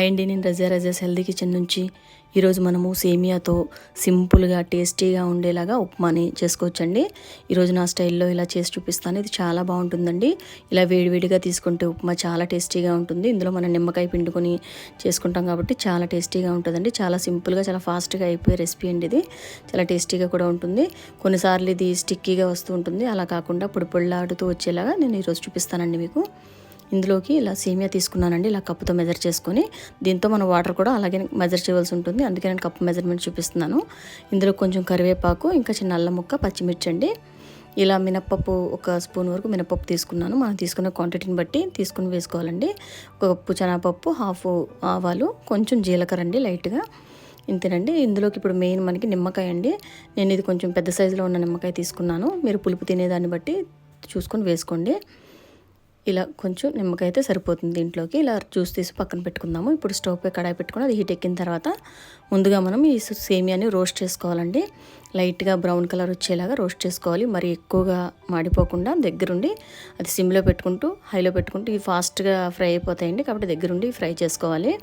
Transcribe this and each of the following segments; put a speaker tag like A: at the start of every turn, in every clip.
A: Hi అండి నేను రజా రజాస్ healthy kitchen నుంచి ఈరోజు మనము సేమియాతో సింపుల్గా టేస్టీగా ఉండేలాగా ఉప్మాని చేసుకోవచ్చండి. ఈరోజు నా స్టైల్లో ఇలా చేసి చూపిస్తాను. ఇది చాలా బాగుంటుందండి. ఇలా వేడివేడిగా తీసుకుంటే ఉప్మా చాలా టేస్టీగా ఉంటుంది. ఇందులో మనం నిమ్మకాయ పిండుకొని చేసుకుంటాం కాబట్టి చాలా టేస్టీగా ఉంటుందండి. చాలా సింపుల్గా చాలా ఫాస్ట్గా అయిపోయే రెసిపీ అండి ఇది. చాలా టేస్టీగా కూడా ఉంటుంది. కొన్నిసార్లు ఇది స్టిక్కీగా వస్తూ ఉంటుంది. అలా కాకుండా పొడి పొడిలాడుతూ వచ్చేలాగా నేను ఈరోజు చూపిస్తానండి మీకు. ఇందులోకి ఇలా సేమియా తీసుకున్నానండి. ఇలా కప్పుతో మెజర్ చేసుకొని దీంతో మనం వాటర్ కూడా అలాగే మెజర్ చేయవలసి ఉంటుంది. అందుకే నేను కప్పు మెజర్మెంట్ చూపిస్తున్నాను. ఇందులో కొంచెం కరివేపాకు ఇంకా చిన్న అల్లం ముక్క పచ్చిమిర్చి అండి. ఇలా మినప్పప్పు ఒక స్పూన్ వరకు మినపప్పు తీసుకున్నాను. మనం తీసుకున్న క్వాంటిటీని బట్టి తీసుకుని వేసుకోవాలండి. ఒక కప్పు శనగపప్పు హాఫ్ ఆవాలు కొంచెం జీలకర్ర అండి లైట్గా ఇంతేనండి. ఇందులోకి ఇప్పుడు మెయిన్ మనకి నిమ్మకాయ అండి. నేను ఇది కొంచెం పెద్ద సైజులో ఉన్న నిమ్మకాయ తీసుకున్నాను. మీరు పులుపు తినేదాన్ని బట్టి చూసుకొని వేసుకోండి. ఇలా కొంచెం నిమ్మకాయ అయితే సరిపోతుంది దీంట్లోకి. ఇలా జ్యూస్ తీసి పక్కన పెట్టుకుందాము. ఇప్పుడు స్టవ్ పై కడాయి పెట్టుకుని అది హీట్ ఎక్కిన తర్వాత ముందుగా మనం ఈ సేమియాని రోస్ట్ చేసుకోవాలండి. లైట్గా బ్రౌన్ కలర్ వచ్చేలాగా రోస్ట్ చేసుకోవాలి. మరి ఎక్కువగా మాడిపోకుండా దగ్గరుండి అది సిమ్లో పెట్టుకుంటూ హైలో పెట్టుకుంటూ ఇవి ఫాస్ట్గా ఫ్రై అయిపోతాయండి కాబట్టి దగ్గరుండి ఫ్రై చేసుకోవాలి.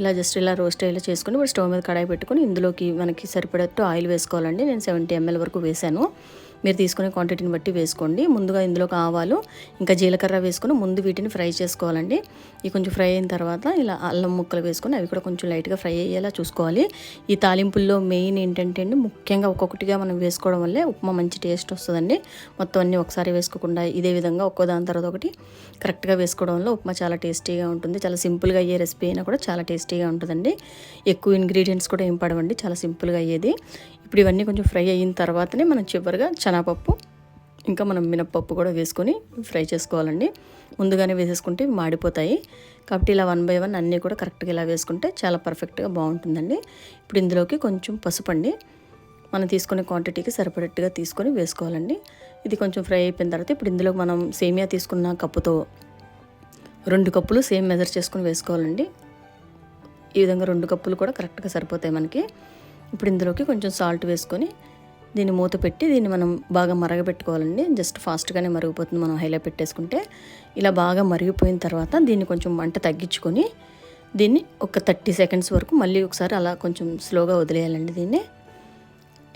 A: ఇలా జస్ట్ ఇలా రోస్ట్ అయ్యేలా చేసుకుని ఇప్పుడు స్టవ్ మీద కడాయి పెట్టుకుని ఇందులోకి మనకి సరిపడేట్టు ఆయిల్ వేసుకోవాలండి. నేను సెవెంటీ ఎంఎల్ వరకు వేసాను మీరు తీసుకునే క్వాంటిటీని బట్టి వేసుకోండి. ముందుగా ఇందులోకి ఆవాలు ఇంకా జీలకర్ర వేసుకుని ముందు వీటిని ఫ్రై చేసుకోవాలండి. ఇవి కొంచెం ఫ్రై అయిన తర్వాత ఇలా అల్లం ముక్కలు వేసుకొని అవి కూడా కొంచెం లైట్గా ఫ్రై అయ్యేలా చూసుకోవాలి. ఈ తాలింపుల్లో మెయిన్ ఏంటంటే అండి ముఖ్యంగా ఒక్కొక్కటిగా మనం వేసుకోవడం వల్లే ఉప్మా మంచి టేస్ట్ వస్తుందండి. మొత్తం అన్నీ ఒకసారి వేసుకోకుండా ఇదే విధంగా ఒక్కో దాని తర్వాత ఒకటి కరెక్ట్గా వేసుకోవడం వల్ల ఉప్మా చాలా టేస్టీగా ఉంటుంది. చాలా సింపుల్గా అయ్యే రెసిపీ అయినా కూడా చాలా టేస్టీగా ఉంటుందండి. ఎక్కువ ఇంగ్రీడియంట్స్ కూడా ఏం పడవండి చాలా సింపుల్గా అయ్యేది. ఇప్పుడు ఇవన్నీ కొంచెం ఫ్రై అయిన తర్వాతనే మనం చివరిగా శనగపప్పు ఇంకా మనం మినప్పప్పు కూడా వేసుకొని ఫ్రై చేసుకోవాలండి. ముందుగానే వేసేసుకుంటే మాడిపోతాయి. కాబట్టి ఇలా వన్ బై వన్ అన్నీ కూడా కరెక్ట్గా ఇలా వేసుకుంటే చాలా పర్ఫెక్ట్గా బాగుంటుందండి. ఇప్పుడు ఇందులోకి కొంచెం పసుపు అండి. మనం తీసుకునే క్వాంటిటీకి సరిపడేట్టుగా తీసుకొని వేసుకోవాలండి. ఇది కొంచెం ఫ్రై అయిపోయిన తర్వాత ఇప్పుడు ఇందులో మనం సేమియా తీసుకున్న కప్పుతో రెండు కప్పులు సేమ్ మెజర్ చేసుకుని వేసుకోవాలండి. ఈ విధంగా రెండు కప్పులు కూడా కరెక్ట్గా సరిపోతాయి మనకి. ఇప్పుడు ఇందులోకి కొంచెం సాల్ట్ వేసుకొని దీన్ని మూత పెట్టి దీన్ని మనం బాగా మరగబెట్టుకోవాలండి. జస్ట్ ఫాస్ట్గానే మరిగిపోతుంది. మనం హైలో పెట్టేసుకుంటే ఇలా బాగా మరిగిపోయిన తర్వాత దీన్ని కొంచెం మంట తగ్గించుకొని దీన్ని ఒక థర్టీ సెకండ్స్ వరకు మళ్ళీ ఒకసారి అలా కొంచెం స్లోగా వదిలేయాలండి దీన్ని.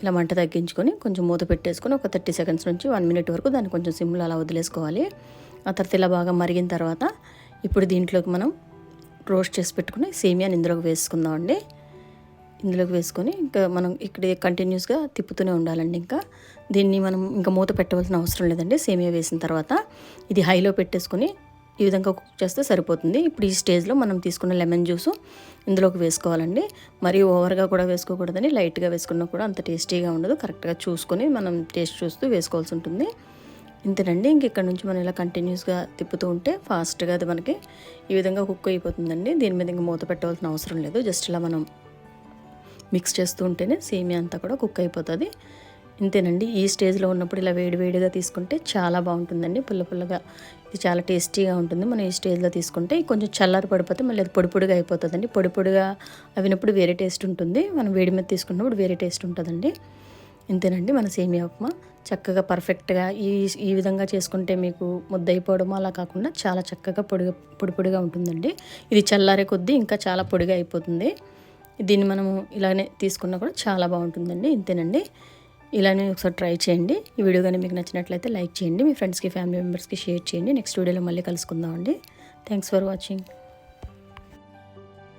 A: ఇలా మంట తగ్గించుకొని కొంచెం మూత పెట్టేసుకొని ఒక థర్టీ సెకండ్స్ నుంచి వన్ మినిట్ వరకు దాన్ని కొంచెం సిమ్లో అలా వదిలేసుకోవాలి. ఆ తర్వాత ఇలా బాగా మరిగిన తర్వాత ఇప్పుడు దీంట్లోకి మనం రోస్ట్ చేసి పెట్టుకుని సేమియాని ఇందులోకి వేసుకుందామండి. ఇందులోకి వేసుకొని ఇంకా మనం ఇక్కడే కంటిన్యూస్గా తిప్పుతూనే ఉండాలండి ఇంకా. దీన్ని మనం ఇంకా మూత పెట్టవలసిన అవసరం లేదండి. సేమియా వేసిన తర్వాత ఇది హైలో పెట్టేసుకొని ఈ విధంగా కుక్ చేస్తే సరిపోతుంది. ఇప్పుడు ఈ స్టేజ్లో మనం తీసుకున్న లెమన్ జ్యూస్ ఇందులోకి వేసుకోవాలండి. మరి ఓవర్గా కూడా వేసుకోకూడదని లైట్గా వేసుకున్నా కూడా అంత టేస్టీగా ఉండదు. కరెక్ట్గా చూసుకొని మనం టేస్ట్ చూస్తూ వేసుకోవాల్సి ఉంటుంది. ఇంతేనండి. ఇంక ఇక్కడ నుంచి మనం ఇలా కంటిన్యూస్గా తిప్పుతూ ఉంటే ఫాస్ట్గా అది మనకి ఈ విధంగా కుక్ అయిపోతుందండి. దీని మీద ఇంకా మూత పెట్టవలసిన అవసరం లేదు. జస్ట్ ఇలా మనం మిక్స్ చేస్తూ ఉంటేనే సేమియా అంతా కూడా కుక్ అయిపోతుంది. ఇంతేనండి ఈ స్టేజ్లో ఉన్నప్పుడు ఇలా వేడివేడిగా తీసుకుంటే చాలా బాగుంటుందండి. పుల్ల పుల్లగా ఇది చాలా టేస్టీగా ఉంటుంది. మనం ఈ స్టేజ్లో తీసుకుంటే కొంచెం చల్లారి పడిపోతే మళ్ళీ అది పొడి పొడిగా అయిపోతుందండి. పొడి పొడిగా అవినప్పుడు వేరే టేస్ట్ ఉంటుంది. మనం వేడి మీద తీసుకున్నప్పుడు వేరే టేస్ట్ ఉంటుందండి. ఇంతేనండి మన సేమియా ఉప్మా. చక్కగా పర్ఫెక్ట్గా ఈ ఈ విధంగా చేసుకుంటే మీకు ముద్దయిపోవడం అలా కాకుండా చాలా చక్కగా పొడిగా పొడి పొడిగా ఉంటుందండి. ఇది చల్లారే కొద్దీ ఇంకా చాలా పొడిగా అయిపోతుంది. దీన్ని మనము ఇలానే తీసుకున్నా కూడా చాలా బాగుంటుందండి. ఇంతేనండి. ఇలానే ఒకసారి ట్రై చేయండి. ఈ వీడియో కానీ మీకు నచ్చినట్లయితే లైక్ చేయండి. మీ ఫ్రెండ్స్కి ఫ్యామిలీ మెంబర్స్కి షేర్ చేయండి. నెక్స్ట్ వీడియోలో మళ్ళీ కలుసుకుందామండి. Thanks for watching.